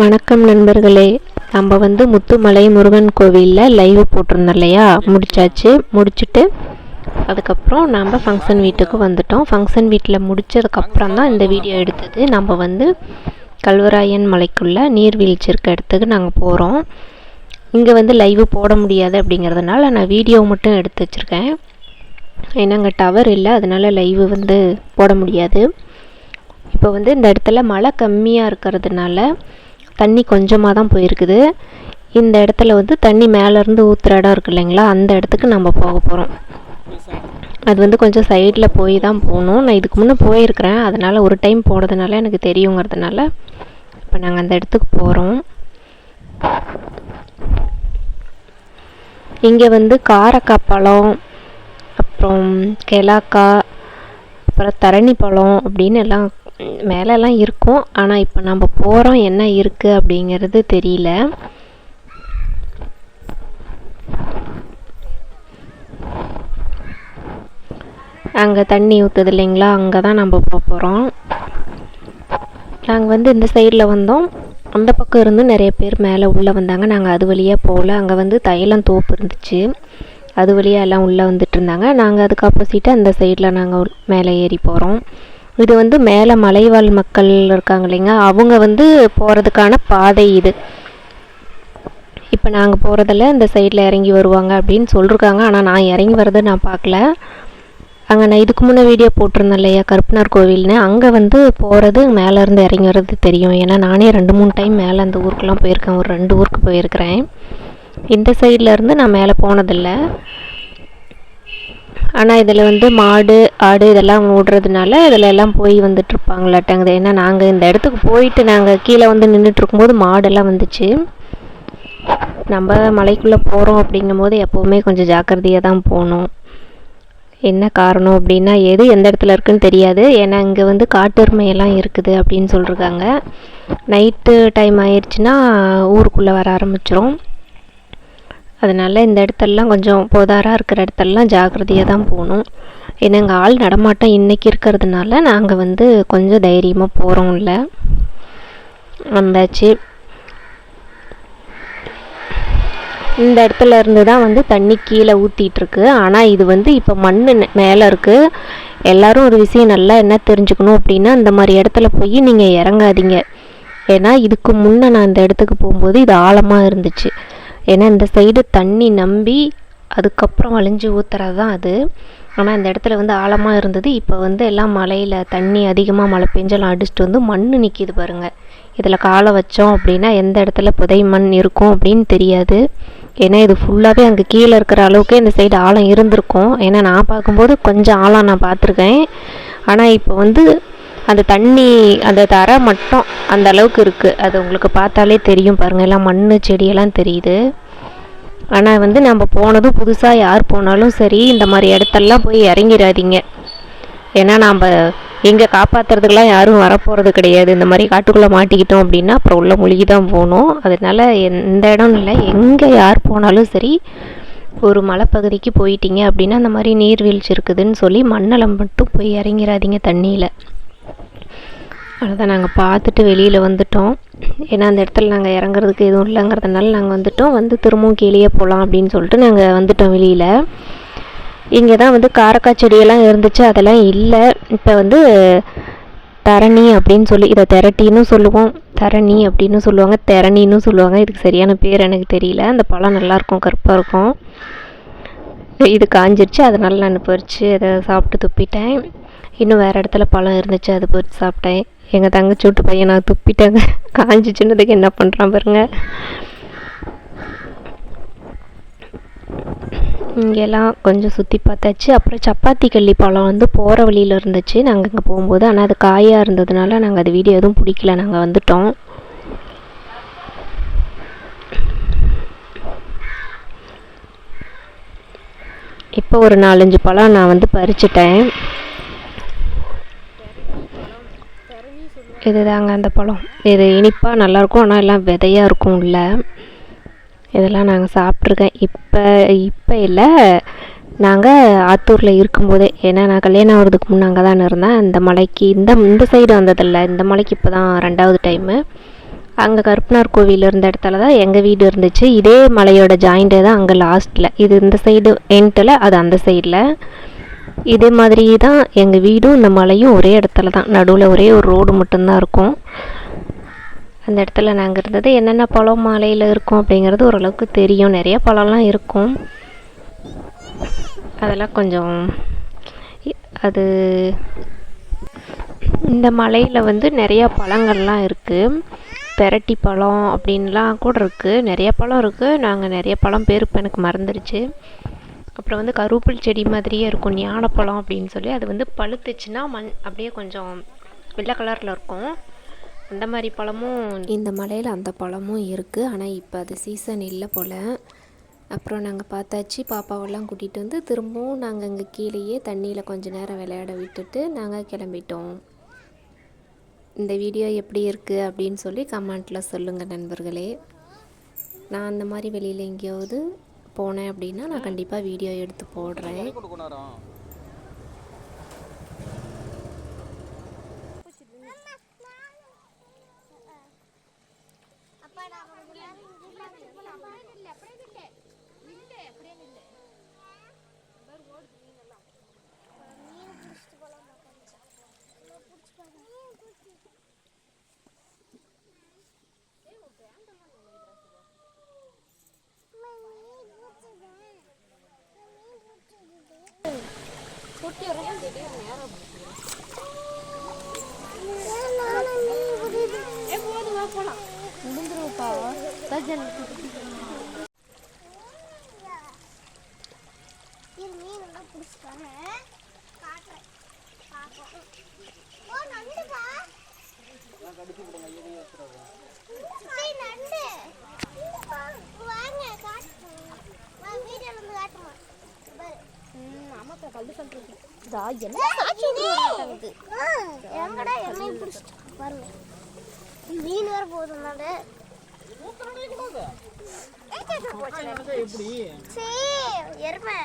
வணக்கம் நண்பர்களே. நம்ம வந்து முத்துமலை முருகன் கோவிலில் லைவ் போட்டிருந்தோம் இல்லையா? முடிச்சாச்சு. முடிச்சுட்டு அதுக்கப்புறம் நம்ம ஃபங்க்ஷன் வீட்டுக்கு வந்துட்டோம். ஃபங்க்ஷன் வீட்டில் முடிச்சதுக்கப்புறம் தான் இந்த வீடியோ எடுத்தது. நம்ம வந்து கல்வராயன் மலைக்குள்ள நீர்வீழ்ச்சி இருக்க இடத்துக்கு நாங்கள் போகிறோம் இங்கே வந்து லைவ் போட முடியாது அப்படிங்கிறதுனால நான் வீடியோ மட்டும் எடுத்து வச்சுருக்கேன். ஏன்னா அங்கே டவர் இல்லை அதனால் லைவ் வந்து போட முடியாது. இப்போ வந்து இந்த இடத்துல மழை கம்மியாக இருக்கிறதுனால தண்ணி கொஞ்சமாக தான் போயிருக்குது. இந்த இடத்துல வந்து தண்ணி மேலேருந்து ஊற்றுற இடம் இருக்கு இல்லைங்களா? அந்த இடத்துக்கு நம்ம போக போகிறோம் அது வந்து கொஞ்சம் சைடில் போய் தான் போகணும். நான் இதுக்கு முன்னே போயிருக்கிறேன். அதனால் ஒரு டைம் போனதுனால எனக்கு தெரியுங்கிறதுனால இப்போ நாங்கள் அந்த இடத்துக்கு போகிறோம் இங்கே வந்து காரக்காய் பழம் அப்புறம் கெலாக்காய் அப்புறம் தரணி பழம் அப்படின்னு எல்லாம் மேலெல்லாம் இருக்கும். ஆனால் இப்போ நம்ம போகிறோம் என்ன இருக்குது அப்படிங்கிறது தெரியல. அங்கே தண்ணி ஊற்றுது இல்லைங்களா? அங்கே தான் நம்ம போக போகிறோம் நாங்கள் வந்து இந்த சைடில் வந்தோம். அந்த பக்கம் இருந்து நிறைய பேர் மேலே உள்ளே வந்தாங்க. நாங்கள் அது வழியாக போகல. அங்கே வந்து தைலம் தோப்பு இருந்துச்சு. அது வழியாக எல்லாம் உள்ளே வந்துட்டு இருந்தாங்க. நாங்கள் அதுக்கு ஆப்போசிட்டாக அந்த சைடில் நாங்கள் மேலே ஏறி போகிறோம் இது வந்து மேலே மலைவாழ் மக்கள் இருக்காங்க இல்லைங்க. அவங்க வந்து போகிறதுக்கான பாதை இது. இப்போ நாங்கள் போகிறதில் இந்த சைடில் இறங்கி வருவாங்க அப்படின்னு சொல்லியிருக்காங்க ஆனால் நான் இறங்கி வரதை நான் பார்க்கல. அங்கே நான் இதுக்கு முன்னே வீடியோ போட்டிருந்தேன் இல்லையா? கருப்பனார் கோவில்னு. அங்கே வந்து போகிறது மேலேருந்து இறங்கி வர்றது தெரியும். ஏன்னா நானே ரெண்டு மூணு டைம் மேலே அந்த ஊருக்கெலாம் போயிருக்கேன். ஒரு ரெண்டு ஊருக்கு போயிருக்கிறேன். இந்த சைடில் இருந்து நான் மேலே போனதில்லை. ஆனால் இதில் வந்து மாடு ஆடு இதெல்லாம் விடுறதுனால இதில் எல்லாம் போய் வந்துட்டுருப்பாங்களாட்டங்குது ஏன்னா நாங்கள் இந்த இடத்துக்கு போயிட்டு நாங்கள் கீழே வந்து நின்றுட்டு இருக்கும்போது மாடெல்லாம் வந்துச்சு. நம்ம மலைக்குள்ளே போகிறோம் அப்படிங்கும்போது எப்போவுமே கொஞ்சம் ஜாக்கிரதையாக தான் போகணும். என்ன காரணம் அப்படின்னா எது எந்த இடத்துல இருக்குன்னு தெரியாது. ஏன்னா இங்கே வந்து காட்டெருமையெல்லாம் இருக்குது அப்படின்னு சொல்லியிருக்காங்க நைட்டு டைம் ஆயிடுச்சுன்னா ஊருக்குள்ளே வர ஆரம்பிச்சிரும். அதனால் இந்த இடத்தெல்லாம் கொஞ்சம் போதாராக இருக்கிற இடத்தெல்லாம் ஜாக்கிரதையாக தான் போகணும். ஏன்னா எங்கள் ஆள் நடமாட்டம் இன்றைக்கி இருக்கிறதுனால நாங்கள் வந்து கொஞ்சம் தைரியமாக போகிறோம் இல்லை வந்தாச்சு. இந்த இடத்துல இருந்து தான் வந்து தண்ணி கீழே ஊற்றிட்டுருக்கு ஆனால் இது வந்து இப்போ மண் மேலே இருக்குது எல்லோரும் ஒரு விஷயம் நல்லா என்ன தெரிஞ்சுக்கணும் அப்படின்னா இந்த மாதிரி இடத்துல போய் நீங்கள் இறங்காதீங்க. ஏன்னா இதுக்கு முன்னே நான் இந்த இடத்துக்கு போகும்போது இது ஆழமாக இருந்துச்சு. ஏன்னா இந்த சைடு தண்ணி நம்பி அதுக்கப்புறம் வழிஞ்சு ஊற்றுறது தான் அது. ஆனால் இந்த இடத்துல வந்து ஆழமாக இருந்தது. இப்போ வந்து எல்லாம் மலையில் தண்ணி அதிகமாக மழை பெஞ்செல்லாம் அடிச்சுட்டு வந்து மண் நிற்கிது பாருங்கள் இதில் காலை வச்சோம் அப்படின்னா எந்த இடத்துல புதை மண் இருக்கும் அப்படின்னு தெரியாது. ஏன்னா இது ஃபுல்லாகவே அங்கே கீழே இருக்கிற அளவுக்கு இந்த சைடு ஆழம் இருந்திருக்கும். ஏன்னா நான் பார்க்கும்போது கொஞ்சம் ஆழம் நான் பார்த்துருக்கேன். ஆனால் இப்போ வந்து அந்த தண்ணி அந்த தரை மட்டும் அந்த அளவுக்கு இருக்குது அது உங்களுக்கு பார்த்தாலே தெரியும் பாருங்கள் எல்லாம் மண் செடியெல்லாம் தெரியுது. ஆனால் வந்து நம்ம போனதும் புதுசாக யார் போனாலும் சரி இந்த மாதிரி இடத்தெல்லாம் போய் இறங்கிடாதீங்க ஏன்னா நாம் எங்கே காப்பாற்றுறதுக்கெலாம் யாரும் வரப்போகிறது கிடையாது. இந்த மாதிரி காட்டுக்குள்ளே மாட்டிக்கிட்டோம் அப்படின்னா அப்புறம் உள்ள மூழ்கி தான் போகணும். அதனால் எந்த இடம் இல்லை. எங்கே யார் போனாலும் சரி ஒரு மலைப்பகுதிக்கு போயிட்டீங்க அப்படின்னா அந்த மாதிரி நீர்வீழ்ச்சி இருக்குதுன்னு சொல்லி மண்ணலம் மட்டும் போய் இறங்கிடாதீங்க தண்ணியில். அதான் நாங்கள் பார்த்துட்டு வெளியில் வந்துட்டோம். ஏன்னா அந்த இடத்துல நாங்கள் இறங்குறதுக்கு எதுவும் இல்லைங்கிறதுனால நாங்கள் வந்துட்டோம். வந்து திரும்பவும் கீழே போகலாம் அப்படின்னு சொல்லிட்டு நாங்கள் வந்துட்டோம் வெளியில். இங்கே தான் வந்து காரக்காய் செடியெல்லாம் இருந்துச்சு. அதெல்லாம் இல்லை. இப்போ வந்து தரணி அப்படின்னு சொல்லி இதை திரட்டின்னு சொல்லுவோம். தரணி அப்படின்னு சொல்லுவாங்க. திரணின்னு சொல்லுவாங்க. இதுக்கு சரியான பேர் எனக்கு தெரியல. அந்த பழம் நல்லாயிருக்கும் கருப்பாக இருக்கும். இது காஞ்சிருச்சு. அதனால் நான் பறித்து அதை சாப்பிட்டு துப்பிட்டேன். இன்னும் வேறு இடத்துல பழம் இருந்துச்சு. அது பறித்து சாப்பிட்டேன். எங்கள் தங்கச்சி விட்டு பையன் நான் துப்பிட்டேங்க காஞ்சிச்சுன்னதுக்கு என்ன பண்ணுறான் பாருங்க. இங்கெல்லாம் கொஞ்சம் சுற்றி பார்த்தாச்சு. அப்புறம் சப்பாத்தி கள்ளி பழம் வந்து போகிற வழியில் இருந்துச்சு. நாங்கள் இங்கே போகும்போது ஆனால் அது காயாக இருந்ததுனால நாங்கள் அது வீடியோ எதுவும் பிடிக்கல. நாங்கள் வந்துட்டோம். இப்போ ஒரு நாலஞ்சு பழம் நான் வந்து பறிச்சிட்டேன். இதுதாங்க அந்த பழம். இது இனிப்பாக நல்லாயிருக்கும் ஆனால் எல்லாம் விதையாக இருக்கும் உள்ள இதெல்லாம் நாங்கள் சாப்பிட்ருக்கேன் இப்போ இப்போ இல்லை நாங்கள் ஆத்தூரில் இருக்கும்போதே ஏன்னா நான் கல்யாணம் ஆகிறதுக்கு முன்னே அங்கே தான் இருந்தேன். இந்த மலைக்கு இந்த இந்த சைடு வந்ததில்ல. இந்த மலைக்கு இப்போ தான் ரெண்டாவது டைமு அங்கே கருப்பனார் கோவில் இருந்த இடத்துல தான் எங்கள் வீடு இருந்துச்சு. இதே மலையோட ஜாயிண்ட்டு தான் அங்கே லாஸ்ட்டில் இது இந்த சைடு எண்ட்டில் அது அந்த சைடில் இதே மாதிரி தான் எங்கள் வீடும் இந்த மலையும் ஒரே இடத்துல தான் நடுவில் ஒரே ஒரு ரோடு மட்டும்தான் இருக்கும். அந்த இடத்துல நாங்கள் இருந்தது. என்னென்ன பழம் மலையில் இருக்கும் அப்படிங்கிறது ஓரளவுக்கு தெரியும். நிறைய பழம்லாம் இருக்கும். அதெல்லாம் கொஞ்சம் அது இந்த மலையில் வந்து நிறையா பழங்கள்லாம் இருக்குது பெரட்டி பழம் அப்படின்லாம் கூட இருக்குது நிறைய பழம் இருக்குது நாங்கள் நிறைய பழம் பேர் இப்போ எனக்கு மறந்துடுச்சு அப்புறம் வந்து கருவேப்பில் செடி மாதிரியே இருக்கும் ஞானப்பழம் அப்படின்னு சொல்லி. அது வந்து பழுத்துச்சுன்னா மண் அப்படியே கொஞ்சம் வெள்ளை கலரில் இருக்கும். அந்த மாதிரி பழமும் இந்த மலையில் அந்த பழமும் இருக்குது ஆனால் இப்போ அது சீசன் இல்லை போல். அப்புறம் நாங்கள் பார்த்தாச்சு பாப்பாவெல்லாம் கூட்டிகிட்டு வந்து திரும்பவும் நாங்கள் இங்கே கீழேயே தண்ணியில் கொஞ்சம் நேரம் விளையாட விட்டுட்டு நாங்கள் கிளம்பிட்டோம். இந்த வீடியோ எப்படி இருக்குது அப்படின்னு சொல்லி கமெண்ட்டில் சொல்லுங்கள் நண்பர்களே. நான் அந்த மாதிரி வெளியில் எங்கேயாவது போனேன் அப்படின்னா நான் கண்டிப்பாக வீடியோ எடுத்து போடுறேன். கொடுக்கணும் இது எங்கடா என்னையும் பிடிச்சிட்டு? பாருங்க. மீன் வேற போகுது நடு எப்படி சரி எருமை.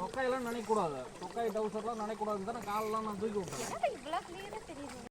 தொக்காயெல்லாம் நினைக்கக்கூடாது. தொக்காய் டவுசர்லாம் நினைக்கக்கூடாதுன்னு தானே காலெல்லாம் நான் தூக்கி விட்டேன்.